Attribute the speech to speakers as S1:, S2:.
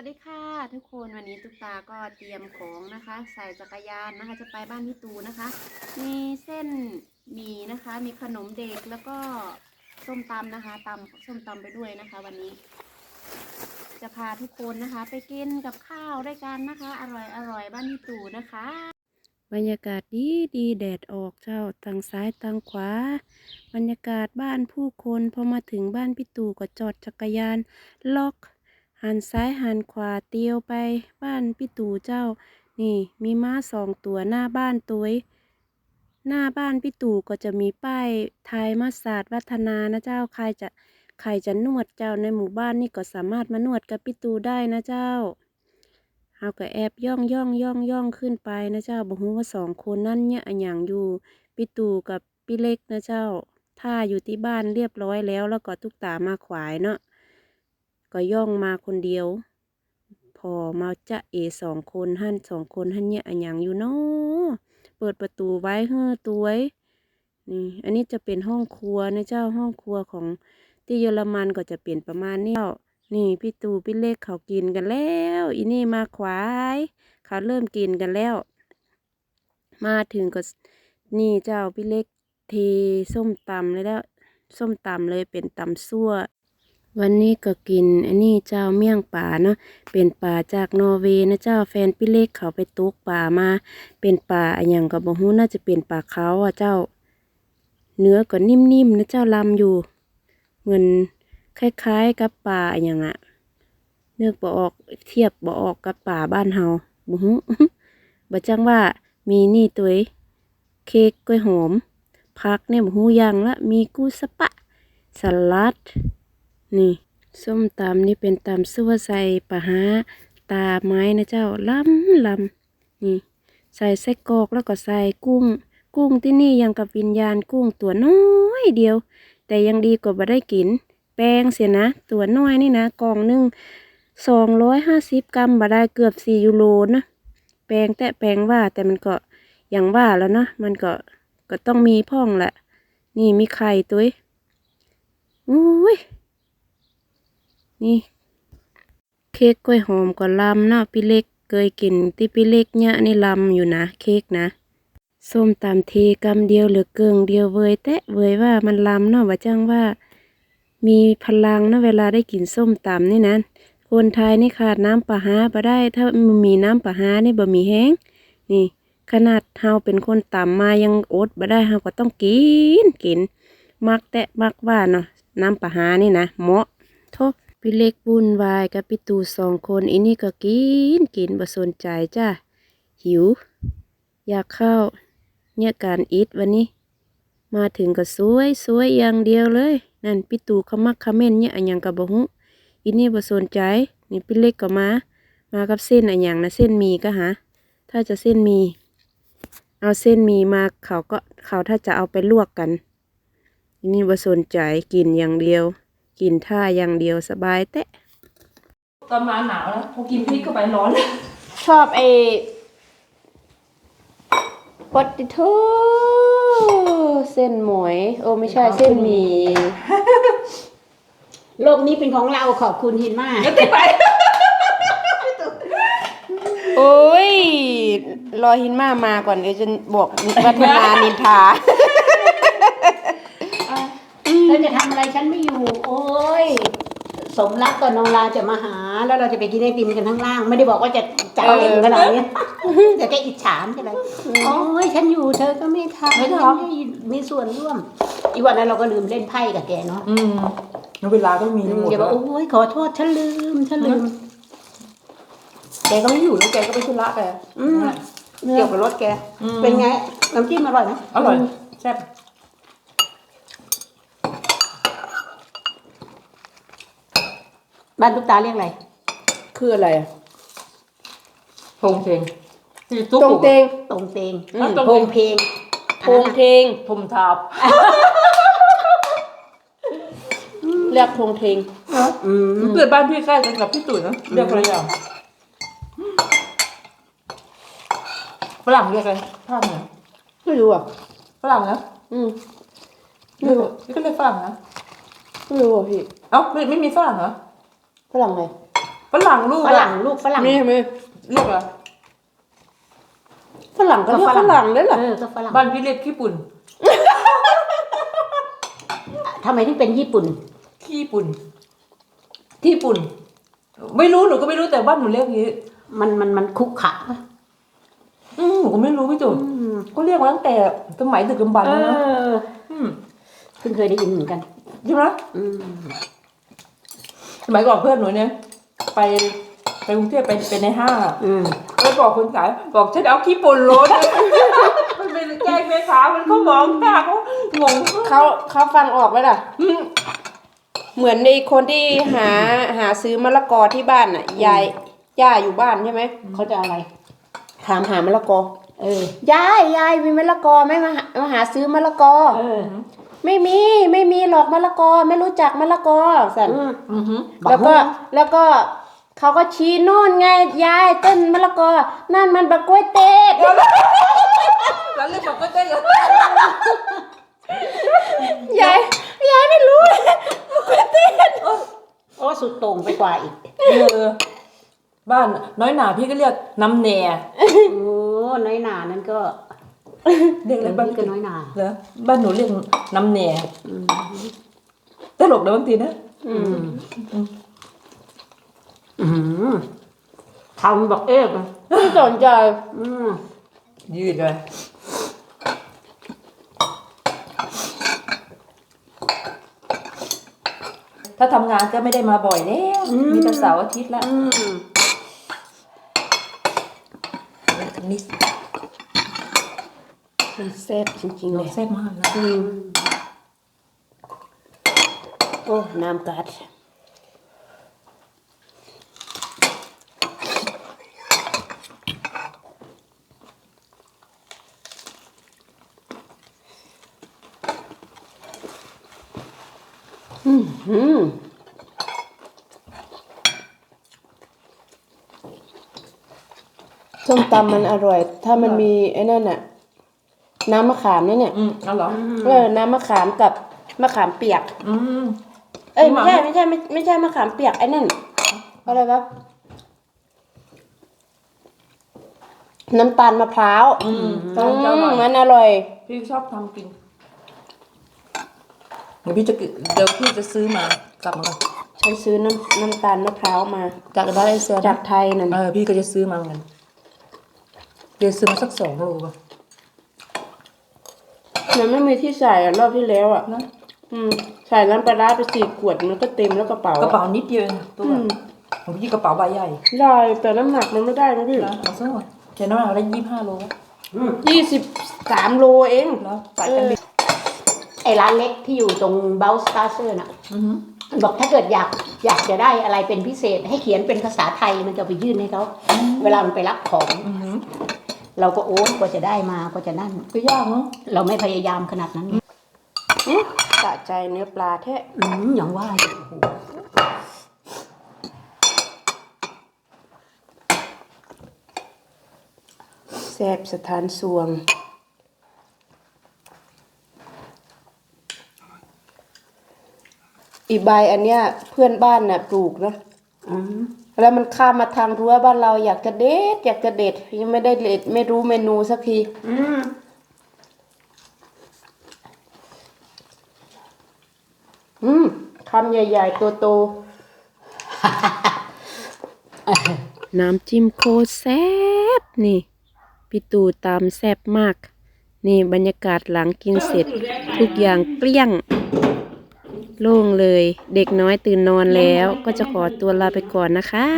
S1: วัสดีค่ะทุกคนวันนี้ตุ๊กตาก็เตรียมของนะคะ ใส่จักรยานนะคะ จะไปบ้านพี่ตูนะคะ มีเส้นหมี่นะคะ มีขนมเด็กแล้วก็ส้มตำนะคะตำส้มตำไปด้วยนะคะ วันนี้ จะพาทุกคนนะคะ ไปกินกับข้าวด้วยกันนะคะ อร่อยอร่อยบ้านพี่ตูนะคะ บรรยากาศดีดีแดดออกเจ้าทางซ้ายทางขวา บรรยากาศบ้านผู้คนพอมาถึงบ้านพี่ตู่ก็จอดจักรยาน ล็อก หันซ้ายหันขวาเตียวไปบ้านพี่ตู่เจ้า นี่มีม้าสองตัวหน้าบ้านตัวหน้าบ้านพี่ตู่ก็จะมีป้ายไทยมาศาสตร์วัฒนานะเจ้าใครจะใครจะนวดเจ้าในหมู่บ้านนี่ก็สามารถมานวดกับพี่ตู่ได้นะเจ้าเอาก็แอบย่องย่องย่องย่องขึ้นไปนะเจ้าบอกว่าสองคนนั่นเนี่ยอย่างอยู่พี่ตู่กับพี่เล็กนะเจ้าถ้าอยู่ที่บ้านเรียบร้อยแล้วแล้วก็ตุกตามาขวายเนาะ ก็ย่องมาคนเดียว พอมาจะเอสองคนหั่นสองคนหั่นเนี่ยอะหย่างอยู่เนาะเปิดประตูไว้เฮ้อตัวไว้นี่อันนี้จะเป็นห้องครัวนะเจ้าห้องครัวของที่เยอรมันก็จะเปลี่ยนประมาณนี้นี่พี่ตูพี่เล็กเขากินกันแล้วอีนี่มาขวายเขาเริ่มกินกันแล้ว มาถึงก็นี่เจ้าพี่เล็กเทส้มตำเลยแล้วส้มตำเลยเป็นตำซั่ว วันนี้ก็กินอันนี้เจ้าเมี่ยงป่าเนาะเป็นป่าจากนอร์เวย์นะเจ้าแฟนพี่เล็กเขาไปตกป่ามา เป็นป่าอย่างกับบ่ฮู้น่าจะเป็นป่าเขาอะเจ้า เนื้อก็นิ่มๆนะเจ้าลำอยู่เหมือนคล้ายๆกับป่าอย่างอะเนื้อบ่ออกเทียบบ่ออกกับป่าบ้านเฮาบ่ฮู้บ่จังว่ามีนี่ตัวเค้กกล้วยหอมผักเนี่ยบ่ฮู้ย่างละมีกูสปะสลัด นี่ ส้มตำนี่เป็นตำซั่วใส่ปลาฮาตาไม้นะเจ้าลำลำนี่ ใส่ไส้กรอกแล้วก็ใส่กุ้ง กุ้งที่นี่ยังกับวิญญาณกุ้งตัวน้อยเดียว แต่ยังดีกว่าบ่ได้กิน แป้งเสียนะ ตัวน้อยนี่นะกองหนึ่งสองร้อยห้าสิบกรัมบ่ได้เกือบสี่ยูโรนะแป้งแต่แป้งว่าแต่มันก็อย่างว่าแล้วเนาะมันก็ก็ต้องมีพ่องแหละ นี่มีไข่ตัวเองอุ้ย นี่เค้กกล้วยหอมก็ลำเนาะพี่เล็กเคยกินที่พี่เล็กเนี่ยนี่ลำอยู่นะเค้กนะส้มตำเทกำเดียวเหลือเกิงเดียวเวยแตะเวยว่ามันลำเนาะว่าจังว่า มีพลังเนาะเวลาได้กินส้มตำนี่นะคนไทยนี่ขาดน้ำปลาฮาบ่ได้ ถ้ามันมีน้ำปลาฮานี่บ่มีแห้งนี่ ขนาดเฮาเป็นคนต่ำมายังอดบ่ได้เฮาก็ต้องกินกิน มักแตะมักว่าเนาะน้ำปลาฮานี่นะเหมาะโทษ พี่เล็กวุ่นวายกับพี่ตูสองคนอีนี่ก็กินกินบ่สนใจจ้าหิว อยากเข้า เนี่ยการอิดวันนี้ มาถึงก็สวยสวยอย่างเดียวเลย นั่นพี่ตูขมักคอมเมนเนี่ยอันหยังกับบ่ฮู้อีนี่บ่สนใจนี่พี่เล็กก็มา มากับเส้นอันหยังนะเส้นมีก็หาถ้าจะเส้นมีเอาเส้นมีมาเขาก็เขาถ้าจะเอาไปลวกกันอีนี่บ่สนใจกินอย่างเดียว กินท่าอย่างเดียวสบายแตะ
S2: ตอนมาหนาวแล้วพอกินพริกเข้าไปร้อนเลย
S1: ชอบไอ้ปอติโทเส้นหมวยโอ้ไม่ใช่เส้นหมี
S3: โลกนี้เป็นของเราขอบคุณฮินมาก
S1: โอ้ย รอหินมามาก่อนเดี๋ยวจะบอกวัฒนานินทา
S3: เธอจะทำอะไรฉันไม่อยู่ โอ้ยสมรักกับน้องลาจะมาหา แล้วเราจะไปกินไอติมกันข้างล่าง ไม่ได้บอกว่าจะจะเอาเองขนาดนี้เดี๋ยวแกอิจฉามใช่ไหมโอ้ยฉันอยู่เธอก็ไม่ทำ
S2: ไม่ทำ
S3: ฉันไม่มีส่วนร่วม อีวันนั้นเราก็ลืมเล่นไพ่กับแกเนาะ
S2: อืมแล้วเวลาก็มีหมด
S3: แกบอกโอ้ยขอโทษฉันลืมฉันลืม
S2: แกก็ไม่อยู่แล้วแกก็ไปธุระแก
S3: อืมเกี่ยวกับรถแก
S2: อืม
S3: เป็นไงน้ำจิ้มอร่อยไหม
S2: อร่อยแซ่บ
S3: บ้านลูกตาเรียกอะไร
S1: คืออะไรอะ
S2: โพงเทงที่ตุ๊ก
S1: ตรงเตง
S3: ตรงเตง
S2: อืม
S3: โพงเพลง
S1: โพงเทง
S2: ทมทาบ
S1: เรียกโพงเทง
S3: อืม
S2: เพื่อนบ้านพี่ใกล้กันกับพี่ตุ๋ยนะเรียกอะไรอย่างฝรั่งเรียกอะไรภาคเหนือ
S1: ไม่รู้อะ
S2: ฝรั่งนะ
S1: อืม
S2: พี่ก็พี่ก็เรียกฝรั่งนะ
S1: ไม่รู้อะพี่
S2: เอ้าไม่ไม่มีฝรั่งเหรอ
S1: ฝรั่งไง
S2: ฝรั่งลูก
S3: ฝ
S2: อะ
S3: รั่งลูกฝรั่ง
S1: นี่ไหม
S2: ลูกอะ
S1: ฝรั่งก็เรียกฝรั่งเลยเหรอ
S3: เออก็ฝรั่ง
S2: บ้านพี่เรียกขี้ปุ่น
S3: ทำไมถึงเป็นญี่ปุ่น
S2: ขี้ปุ่นที่ปุ่น ไม่รู้หนูก็ไม่รู้แต่บ้านหนูเรียกอย่างนี้
S3: มันมันมันคุกขะปะ
S2: อืมหนูก็ไม่รู้พี่จุ๋มก็เรียกมาตั้งแต่สมัยดึกดำบรรพ์
S3: เอ
S2: แล้วนะ
S3: อ
S2: อืม
S3: เพิ่งเคยได้ยินเหมือนกัน
S2: ใช่ไหม
S3: อืม
S2: สมัยก่อนเพื่อนหนูเนี่ย ไปไปกรุงเทพไปไปในห้างอะ
S3: อืม
S2: ไปบอกคนขายบอกฉันเอาขี้ปุ่นโรสมันเป็นแกงเมคามันเขามองหน้าเขางง
S1: เขาเขาฟังออกไหมล่ะ
S2: อืม
S1: เหมือนในคนที่หาหาซื้อมะละกอที่บ้านน่ะยายย่าอยู่บ้านใช่ไหม
S3: เขาจะอะไร
S1: ถามหามะละกอ
S3: เออยา
S1: ยยายมีมะละกอไหมมาหามาหาซื้อมะละกอ
S3: เออ
S1: ไม่มีไม่มีหรอกมะละกอไม่รู้จักมะละกอสัน
S3: อืม
S2: อือหือ
S1: แล้วก็แล้วก็เขาก็ชี้นู่นไงยายต้นมะละกอ นั่นมันบักกล้วยเต๊ด
S2: แล้วเลยบอกก็ได้เหรอยา
S1: ยยายไม่รู้
S3: โอ้สุดโต่งไปกว่าอีก
S2: เออบ้านน้อยหนาพี่ก็เรียกน้ำแหน่
S3: โอ้น้อยหนานั้นก็
S2: เรียกอะไรบ้าง
S3: นี่ก็น้อยหนา
S2: เหรอบ้านหนูเรียกน้ำแหน่ตลกนะบางทีนะ
S3: อืมอืมทำบอกเอ๊ะ
S1: ไม่สนใจ
S3: อืม
S2: ยืดเลยถ้าทำงานก็ไม่ได้มาบ่อยแล้วมีแต่เสาร์อาทิตย์ละ
S3: อืม
S2: นี่
S1: มันแซ่บจริงๆเลย
S2: แซ่บมากนะ
S3: อืม
S1: โอ้ น้ำกัดอืมอืม ส้มตำมันอร่อย ถ้ามันมีไอ้นั่นน่ะ น้ำมะขามนั่นเนี่ย
S2: อืมเอาเหรอ
S1: เออน้ำมะขามกับมะขามเปียก
S2: อืม
S1: เอ้ย
S2: ห
S1: ไม่
S2: วาน
S1: ใช่ไม่ใช่ไม่ไม่ใช่มะขามเปียกไอ้นั่นอะไรวะน้ำตาลมะพร้าว
S2: อืม
S1: อื
S2: จะอร่อย
S1: มมันอร่อย
S2: พี่ชอบทำกินเดี๋ยวพี่จะกิเดี๋ยวพี่จะซื้อมากลับมาก่อน
S1: ฉันซื้อน้ำน้ำตาลมะพร้าวมา
S2: จากได้ไอเซีย
S1: จากไทยนั่น
S2: เออพี่ก็จะซื้อมาเหมือนกันเดี๋ยวซื้อมาสักสองโลป่ะ
S1: มันไม่มีที่ใส่อะรอบที่แล้วอะ
S2: นะ
S1: อืมใส่น้ำปลาร้าไปสี่ขวดมันก็เต็มแล้วกระเป๋าก
S2: ระเป๋านิดเดียวเองตัว
S1: อืม
S2: ของพี่กระเป๋าใบใหญ่
S1: ได้แต่น้ำหนักมันไม่ได้นะพี่
S2: นะเอาซะหน่อยเขียนน้ำหนักได้ยี่สิบห้าโล
S1: ยี่สิบสามโลเอง
S2: แล้วใส่กันดิ
S3: ไอ้ร้านเล็กที่อยู่ตรงเบลสตาเซอร์น่ะ
S2: อือหือ
S3: มันบอกถ้าเกิดอยากอยากจะได้อะไรเป็นพิเศษ ให้เขียนเป็นภาษาไทยมันจะไปยื่นให้เขาเวลามันไปรับของ
S2: อือหือ
S3: เราก็โอ้กว่าจะได้มากว่าจะนั่น
S2: ก็ยากเนาะ
S3: เราไม่พยายามขนาดนั้นไง
S1: อื้อสะใจเนื้อปลาแท้
S3: อืมอย่างว่าอยู่โอ้โห
S1: แซ่บสถานสวง อีใบอันเนี้ยเพื่อนบ้านน่ะปลูกนะ
S3: อืม
S1: แล้วมันข้ามมาทางรั้วบ้านเราอยากจะเด็ด อยากจะเด็ด ยังไม่ได้เด็ดไม่รู้เมนูสักที
S3: อืม
S1: อืมคำใหญ่ ๆ ตัวโต น้ำจิ้มโคตรแซ่บนี่พี่ตูตามแซ่บมาก นี่บรรยากาศหลังกินเสร็จ ทุกอย่างเกลี้ยง โล่งเลย เด็กน้อยตื่นนอนแล้ว ก็จะขอตัวลาไปก่อนนะคะ